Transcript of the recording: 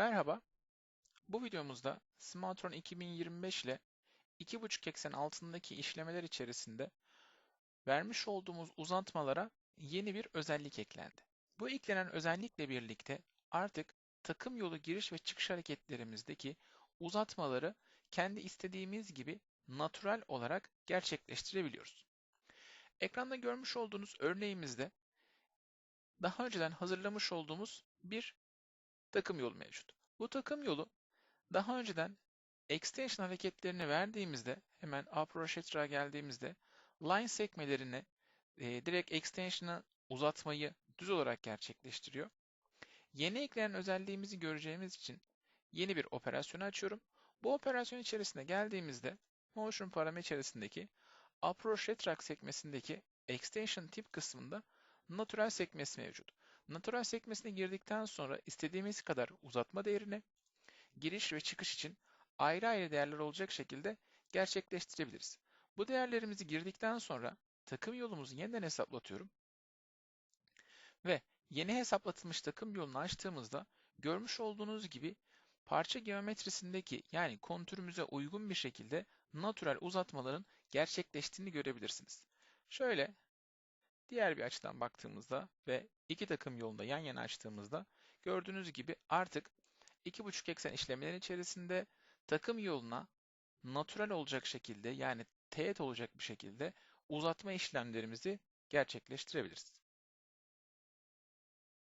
Merhaba, bu videomuzda Smartron 2025 ile 2.5 eksen altındaki işlemeler içerisinde vermiş olduğumuz uzatmalara yeni bir özellik eklendi. Bu eklenen özellikle birlikte artık takım yolu giriş ve çıkış hareketlerimizdeki uzatmaları kendi istediğimiz gibi natural olarak gerçekleştirebiliyoruz. Ekranda görmüş olduğunuz örneğimizde daha önceden hazırlamış olduğumuz bir takım yolu mevcut. Bu takım yolu daha önceden extension hareketlerini verdiğimizde hemen approach geldiğimizde line sekmelerini e, direkt extension'a uzatmayı düz olarak gerçekleştiriyor. Yeni eklenen özelliğimizi göreceğimiz için yeni bir operasyon açıyorum. Bu operasyon içerisine geldiğimizde motion parametre içerisindeki approach retract sekmesindeki extension tip kısmında natural sekmesi mevcut. Natural sekmesine girdikten sonra istediğimiz kadar uzatma değerini giriş ve çıkış için ayrı ayrı değerler olacak şekilde gerçekleştirebiliriz. Bu değerlerimizi girdikten sonra takım yolumuzu yeniden hesaplatıyorum. Ve yeni hesaplatılmış takım yolunu açtığımızda görmüş olduğunuz gibi parça geometrisindeki yani kontürümüze uygun bir şekilde natural uzatmaların gerçekleştiğini görebilirsiniz. Şöyle diğer bir açıdan baktığımızda ve iki takım yolunda yan yana açtığımızda gördüğünüz gibi artık 2,5 eksen işlemlerin içerisinde takım yoluna natural olacak şekilde yani teğet olacak bir şekilde uzatma işlemlerimizi gerçekleştirebiliriz.